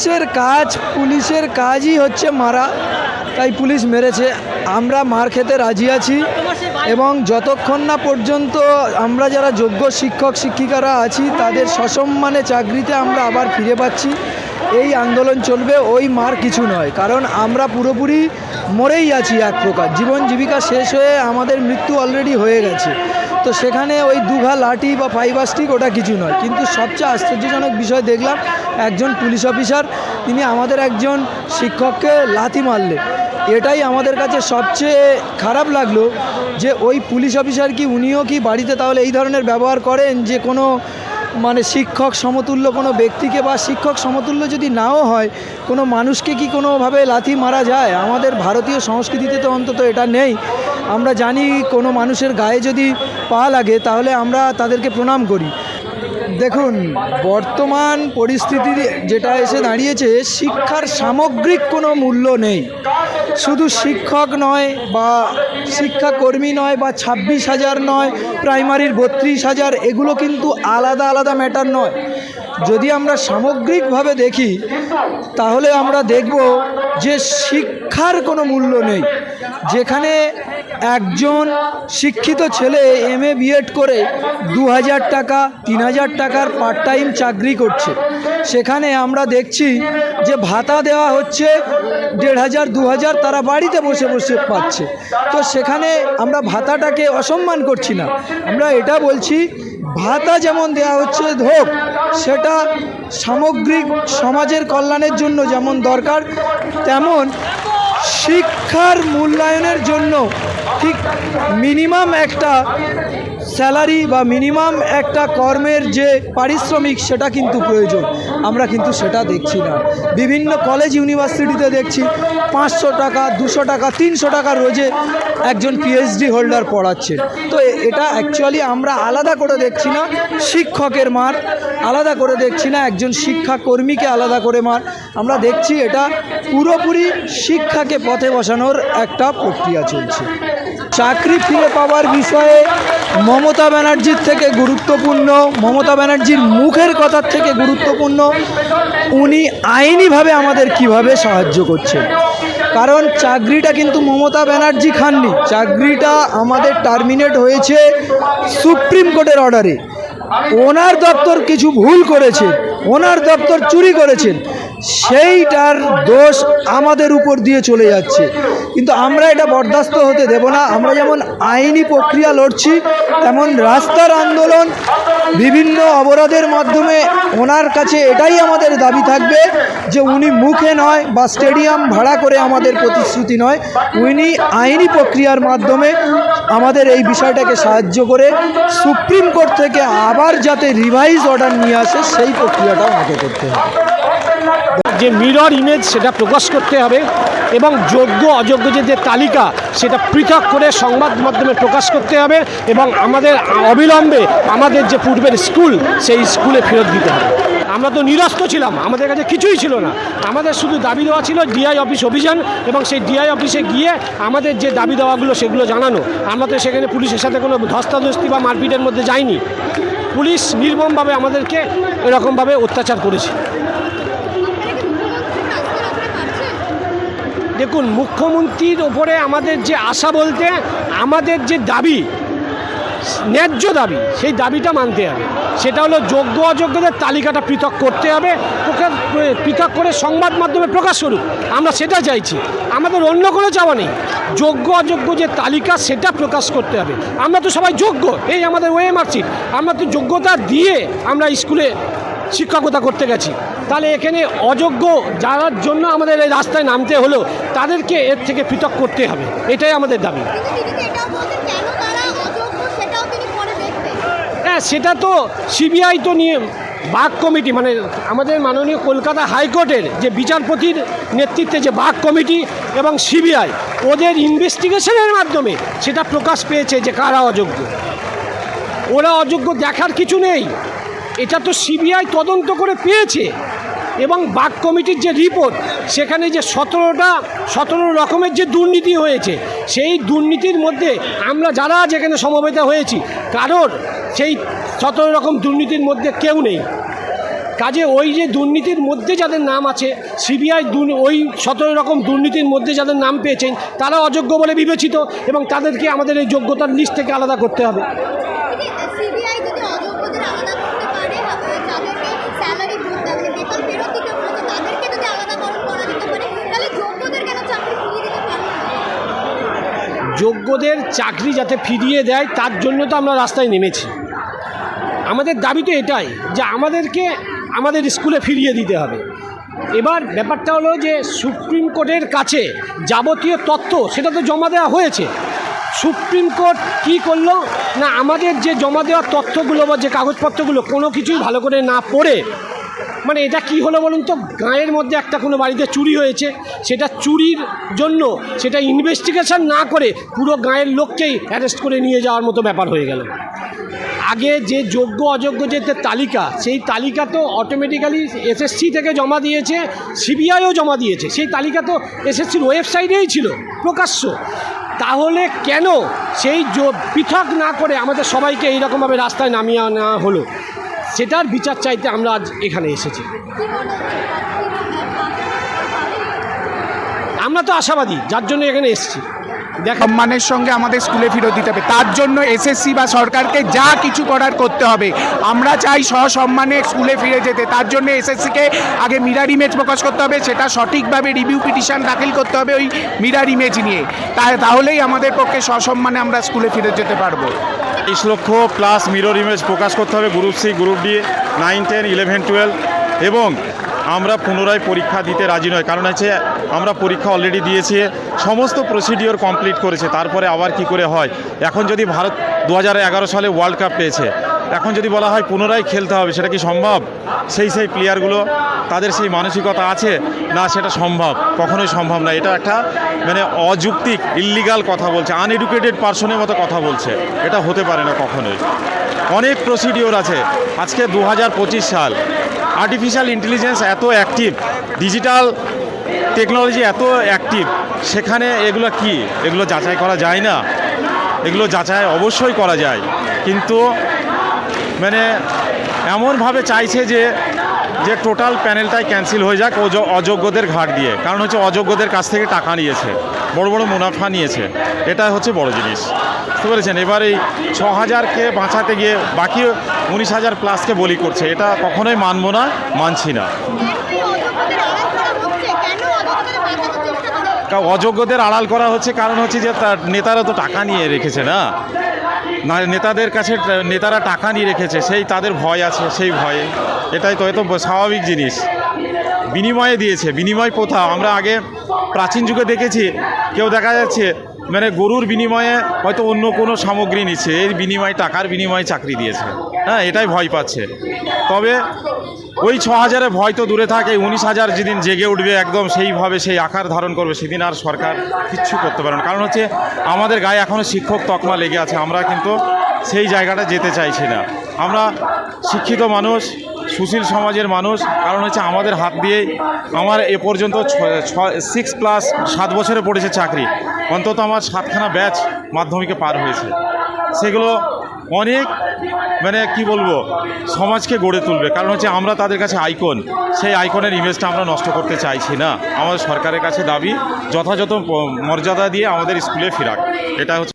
পুলিশের কাজ, পুলিশের কাজই হচ্ছে মারা। তাই পুলিশ মেরেছে। আমরা মার খেতে রাজি আছি এবং যতক্ষণ না পর্যন্ত আমরা যারা যোগ্য শিক্ষক, শিক্ষিকারা আছি, তাদের সসম্মানে চাকরিতে আমরা আবার ফিরে পাচ্ছি। এই আন্দোলন চলবে, ওই মার কিছু নয়। কারণ আমরা পুরোপুরি মরেই আছি এক প্রকার। জীবন জীবিকা শেষ হয়ে আমাদের মৃত্যু অলরেডি হয়ে গেছে। তো সেখানে ওই দুঘা লাঠি বা ফাইবার স্টিক ওটা কিছু নয়। কিন্তু সবচেয়ে আশ্চর্যজনক বিষয় দেখলাম, একজন পুলিশ অফিসার, তিনি আমাদের একজন শিক্ষককে লাথি মারলে। এটাই আমাদের কাছে সবচেয়ে খারাপ লাগল যে ওই পুলিশ অফিসার কি, উনিও কি বাড়িতে তাহলে এই ধরনের ব্যবহার করেন যে কোনো মানে শিক্ষক সমতুল্য কোনো ব্যক্তিকে বা শিক্ষক সমতুল্য যদি নাও হয়, কোনো মানুষকে কি কোনোভাবে লাথি মারা যায়? আমাদের ভারতীয় সংস্কৃতিতে তো অন্তত এটা নেই। আমরা জানি কোনো মানুষের গায়ে যদি পা লাগে, তাহলে আমরা তাদেরকে প্রণাম করি। দেখুন, বর্তমান পরিস্থিতি যেটা এসে দাঁড়িয়েছে, শিক্ষার সামগ্রিক কোনো মূল্য নেই। শুধু শিক্ষক নয় বা শিক্ষাকর্মী নয় বা ছাব্বিশ হাজার নয়, প্রাইমারির বত্রিশ হাজার, এগুলো কিন্তু আলাদা আলাদা ম্যাটার নয়। যদি আমরা সামগ্রিকভাবে দেখি, তাহলে আমরা দেখব যে শিক্ষার কোনো মূল্য নেই। যেখানে একজন শিক্ষিত ছেলে এম এ বিএড করে দু হাজার টাকা তিন হাজার টাকার পার্ট টাইম চাকরি করছে। সেখানে আমরা দেখছি যে ভাতা দেওয়া হচ্ছে দেড় হাজার দু হাজার তারা বাড়িতে বসে বসে পাচ্ছে। তো সেখানে আমরা ভাতাটাকে অসম্মান করছি না। আমরা এটা বলছি, ভাতা যেমন দেওয়া হচ্ছে হোক সেটা সামগ্রিক সমাজের কল্যাণের জন্য যেমন দরকার, তেমন শিক্ষার মূল্যায়নের জন্য ঠিক মিনিমাম একটা স্যালারি বা মিনিমাম একটা কর্মের যে পারিশ্রমিক সেটা কিন্তু প্রয়োজন। আমরা কিন্তু সেটা দেখছি না। বিভিন্ন কলেজ, ইউনিভার্সিটিতে দেখছি পাঁচশো টাকা, দুশো টাকা, তিনশো টাকা রোজে একজন পিএইচডি হোল্ডার পড়াচ্ছে। তো এটা অ্যাকচুয়ালি আমরা আলাদা করে দেখছি না, শিক্ষকের মার আলাদা করে দেখছি না, একজন শিক্ষাকর্মীকে আলাদা করে মার। আমরা দেখছি এটা পুরোপুরি শিক্ষাকে পথে বসানোর একটা প্রক্রিয়া চলছে। চাকরি ফিরে পাওয়ার বিষয়ে মমতা ব্যানার্জির থেকে গুরুত্বপূর্ণ, মমতা ব্যানার্জির মুখের কথার থেকে গুরুত্বপূর্ণ, উনি আইনিভাবে আমাদের কীভাবে সাহায্য করছেন। কারণ চাকরিটা কিন্তু মমতা ব্যানার্জি খাননি, চাকরিটা আমাদের টার্মিনেট হয়েছে সুপ্রিম কোর্টের অর্ডারে। ওনার দপ্তর কিছু ভুল করেছে, ওনার দপ্তর চুরি করেছেন। সেইটার দোষ আমাদের উপর দিয়ে চলে যাচ্ছে। কিন্তু আমরা এটা বরদাস্ত হতে দেব না। আমরা যেমন আইনি প্রক্রিয়া লড়ছি, তেমন রাস্তার আন্দোলন বিভিন্ন অবরোধের মাধ্যমে ওনার কাছে এটাই আমাদের দাবি থাকবে যে উনি মুখে নয় বা স্টেডিয়াম ভাড়া করে আমাদের প্রতিশ্রুতি নয়। উনি আইনি প্রক্রিয়ার মাধ্যমে আমাদের এই বিষয়টাকে সাহায্য করে সুপ্রিম কোর্ট থেকে আবার যাতে রিভাইজ অর্ডার নিয়ে আসে, সেই প্রক্রিয়াটাও আমাকে করতে হবে। যে মিরর ইমেজ সেটা প্রকাশ করতে হবে এবং যোগ্য, অযোগ্য যে যে তালিকা সেটা পৃথক করে সংবাদ মাধ্যমে প্রকাশ করতে হবে এবং আমাদের অবিলম্বে আমাদের যে পূর্বের স্কুল, সেই স্কুলে ফেরত দিতে হবে। আমরা তো নিরস্ত ছিলাম, আমাদের কাছে কিছুই ছিল না। আমাদের শুধু দাবি দেওয়া ছিল ডিআই অফিস অভিযান এবং সেই ডিআই অফিসে গিয়ে আমাদের যে দাবি দেওয়াগুলো সেগুলো জানানো। আমরা তো সেখানে পুলিশের সাথে কোনো ধস্তাধস্তি বা মারপিটের মধ্যে যাইনি। পুলিশ নির্মমভাবে আমাদেরকে এরকমভাবে অত্যাচার করেছে। দেখুন, মুখ্যমন্ত্রীর ওপরে আমাদের যে আশা বলতে, আমাদের যে দাবি, ন্যায্য দাবি, সেই দাবিটা মানতে হবে। সেটা হলো যোগ্য অযোগ্যদের তালিকাটা পৃথক করতে হবে। পৃথক করে সংবাদ মাধ্যমে প্রকাশ করুক। আমরা সেটা চাইছি। আমাদের অন্য কোনো চাওয়া নেই। যোগ্য অযোগ্য যে তালিকা, সেটা প্রকাশ করতে হবে। আমরা তো সবাই যোগ্য। এই আমাদের ওয়ে সিট। আমরা তো যোগ্যতা দিয়ে আমরা স্কুলে শিক্ষকতা করতে গেছি। তাহলে এখানে অযোগ্য যার জন্য আমাদের এই রাস্তায় নামতে হলো তাদেরকে এর থেকে পৃথক করতে হবে। এটাই আমাদের দাবি। হ্যাঁ সেটা তো সিবিআই তো নিয়ে বাঘ কমিটি মানে আমাদের মাননীয় কলকাতা হাইকোর্টের যে বিচারপতির নেতৃত্বে যে বাঘ কমিটি এবং সিবিআই, ওদের ইনভেস্টিগেশনের মাধ্যমে সেটা প্রকাশ পেয়েছে যে কারা অযোগ্য। ওরা অযোগ্য দেখার কিছু নেই। এটা তো সিবিআই তদন্ত করে পেয়েছে। এবং বাক কমিটির যে রিপোর্ট, সেখানে যে সতেরোটা, সতেরো রকমের যে দুর্নীতি হয়েছে, সেই দুর্নীতির মধ্যে আমরা যারা যেখানে সমবেত হয়েছি, কারোর সেই সতেরো রকম দুর্নীতির মধ্যে কেউ নেই। কাজে ওই যে দুর্নীতির মধ্যে যাদের নাম আছে, সিবিআই ওই সতেরো রকম দুর্নীতির মধ্যে যাদের নাম পেয়েছেন, তারা অযোগ্য বলে বিবেচিত এবং তাদেরকে আমাদের এই যোগ্যতার লিস্ট থেকে আলাদা করতে হবে সিবিআই যদি অযোগ্যদের আলাদা করতে পারে আহ, যাদেরকে স্যালারি মানে বেতন ফেরত দিতে বলেছে তাদেরকে যদি আলাদাকরণ করা যেতে পারে তাহলে যোগ্যদের কেন চাকরি ফিরিয়ে দিতে পারবে না? যোগ্যদের চাকরি যাতে ফিরিয়ে দেয়, তার জন্য তো আমরা রাস্তায় নেমেছি। আমাদের দাবি তো এটাই যে আমাদেরকে আমাদের স্কুলে ফিরিয়ে দিতে হবে। এবার ব্যাপারটা হলো যে সুপ্রিম কোর্টের কাছে যাবতীয় তথ্য সেটা তো জমা দেওয়া হয়েছে। সুপ্রিম কোর্ট কী করল? না, আমাদের যে জমা দেওয়া তথ্যগুলো বা যে কাগজপত্রগুলো কোনো কিছুই ভালো করে না পড়ে মানে এটা কি হলো বলুন তো? গাঁয়ের মধ্যে একটা কোনো বাড়িতে চুরি হয়েছে, সেটা চুরির জন্য সেটা ইনভেস্টিগেশন না করে পুরো গাঁয়ের লোককেই অ্যারেস্ট করে নিয়ে যাওয়ার মতো ব্যাপার হয়ে গেল। আগে যে যোগ্য অযোগ্য যে তালিকা, সেই তালিকা তো অটোমেটিক্যালি এসএসসি থেকে জমা দিয়েছে, সিবিআইও জমা দিয়েছে, সেই তালিকা তো এসএসসির ওয়েবসাইটেই ছিল, প্রকাশ্য। তাহলে কেন সেই পৃথক না করে আমাদের সবাইকে এইরকমভাবে রাস্তায় নামিয়ে আনা হলো? সেটার বিচার চাইতে আমরা আজ এখানে এসেছি। আমরা তো আশাবাদী, যার জন্য এখানে এসেছি। দেখা সম্মানের সঙ্গে আমাদের স্কুলে ফেরত দিতে হবে। তার জন্য এসএসসি বা সরকারকে যা কিছু করার করতে হবে। আমরা চাই সসম্মানে স্কুলে ফিরে যেতে। তার জন্য এসএসসিকে আগে মিরার ইমেজ প্রকাশ করতে হবে। সেটা সঠিকভাবে রিভিউ পিটিশন দাখিল করতে হবে ওই মিরার ইমেজ নিয়ে। তাহলেই আমাদের পক্ষে সসম্মানে আমরা স্কুলে ফিরে যেতে পারব। তেইশ লক্ষ প্লাস মিরর ইমেজ প্রকাশ করতে হবে group C group D nine ten eleven twelve এবং আমরা পুনরায় পরীক্ষা দিতে রাজি নয়। কারণ হচ্ছে আমরা পরীক্ষা অলরেডি দিয়েছি, সমস্ত প্রসিডিওর কমপ্লিট করেছে, তারপরে আবার কি করে হয়? এখন যদি ভারত দু হাজার এগারো সালে ওয়ার্ল্ড কাপ পেয়েছে এখন যদি বলা হয় পুনরায় খেলতে হবে, সেটা কি সম্ভব? সেই সেই প্লেয়ারগুলো তাদের সেই মানসিকতা আছে? না, সেটা সম্ভব। কখনোই সম্ভব না। এটা একটা মানে অযৌক্তিক ইল্লিগাল কথা বলছে। আনএডুকেটেড পার্সনের মতো কথা বলছে। এটা হতে পারে না কখনোই। অনেক প্রসিডিওর আছে। আজকে দু হাজার পঁচিশ সাল। আর্টিফিশিয়াল ইন্টেলিজেন্স এত অ্যাক্টিভ ডিজিটাল টেকনোলজি এত অ্যাক্টিভ সেখানে এগুলো কি? এগুলো যাচাই করা যায় না। এগুলো যাচাই অবশ্যই করা যায়। কিন্তু মানে এমনভাবে চাইছে যে যে টোটাল প্যানেলটাই ক্যান্সেল হয়ে যাক অযোগ্যদের ঘাট দিয়ে। কারণ হচ্ছে অযোগ্যদের কাছ থেকে টাকা নিয়েছে, বড় বড় মুনাফা নিয়েছে। এটা হচ্ছে বড় জিনিস। বুঝতে পেরেছেন? এবার এই ছ হাজারকে বাঁচাতে গিয়ে বাকি উনিশ হাজার প্লাসকে বলি করছে, এটা কখনোই মানবো না, মানছি না। অযোগ্যদের আড়াল করা হচ্ছে, কারণ হচ্ছে যে তার নেতারা তো টাকা নিয়ে রেখেছে না। না, নেতাদের কাছে নেতারা টাকা নিয়ে রেখেছে, সেই তাদের ভয় আছে, সেই ভয়ে। এটাই তো এত স্বাভাবিক জিনিস। বিনিময়ে দিয়েছে, বিনিময় প্রথা। আমরা আগে প্রাচীন যুগে দেখেছি, কেউ দেখা যাচ্ছে মানে গরুর বিনিময়ে হয়তো অন্য কোনো সামগ্রী নিচ্ছে, এর বিনিময়ে, টাকার বিনিময়ে চাকরি দিয়েছে। হ্যাঁ এটাই ভয় পাচ্ছে। তবে ওই ছ হাজারে ভয় তো দূরে থাকে, উনিশ হাজার যেদিন জেগে উঠবে, একদম সেইভাবে সেই আকার ধারণ করবে, সেদিন আর সরকার কিচ্ছু করতে পারবে না। কারণ হচ্ছে, আমাদের গায়ে এখনও শিক্ষক তকমা লেগে আছে, আমরা কিন্তু সেই জায়গাটা যেতে চাইছি না। আমরা শিক্ষিত মানুষ, সুশীল সমাজের মানুষ, কারণ হচ্ছে আমাদের হাত দিয়েই আমার এ পর্যন্ত সিক্স প্লাস সাত বছরে পড়েছে চাকরি। অন্তত আমার সাতখানা ব্যাচ মাধ্যমিকে পার হয়েছে। সেগুলো অনেক মানে কি বলব, সমাজকে গড়ে তুলবে। কারণ হচ্ছে আমরা তাদের কাছে আইকন সেই আইকনের ইমেজটা আমরা নষ্ট করতে চাইছি না। আমাদের সরকারের কাছে দাবি, যথাযথ মর্যাদা দিয়ে আমাদের স্কুলে ফেরাক। এটা হচ্ছে